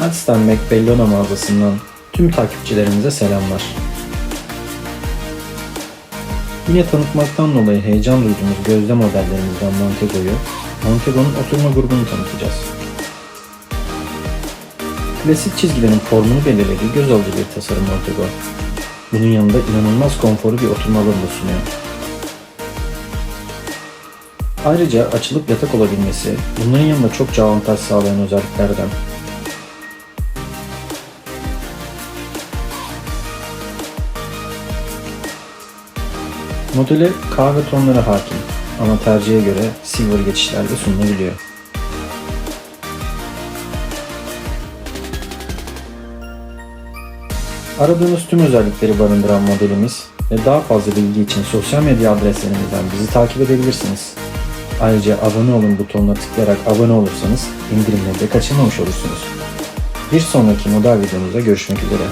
Aspen McBellona mağazasından tüm takipçilerimize selamlar. Yine tanıtmaktan dolayı heyecan duyduğumuz gözde modellerimizden Montego'yu, Montego'nun oturma grubunu tanıtacağız. Klasik çizgilerin formunu belirlediği göz alıcı bir tasarım Montego. Bunun yanında inanılmaz konforlu bir oturma alanı sunuyor. Ayrıca açılıp yatak olabilmesi bunların yanında çokça avantaj sağlayan özelliklerden. Modele kahve tonları hakim ama tercihe göre silver geçişlerde sunulabiliyor. Aradığınız tüm özellikleri barındıran modelimiz ve daha fazla bilgi için sosyal medya adreslerimizden bizi takip edebilirsiniz. Ayrıca abone olun butonuna tıklayarak abone olursanız indirimleri de kaçırmamış olursunuz. Bir sonraki model videomuzda görüşmek üzere.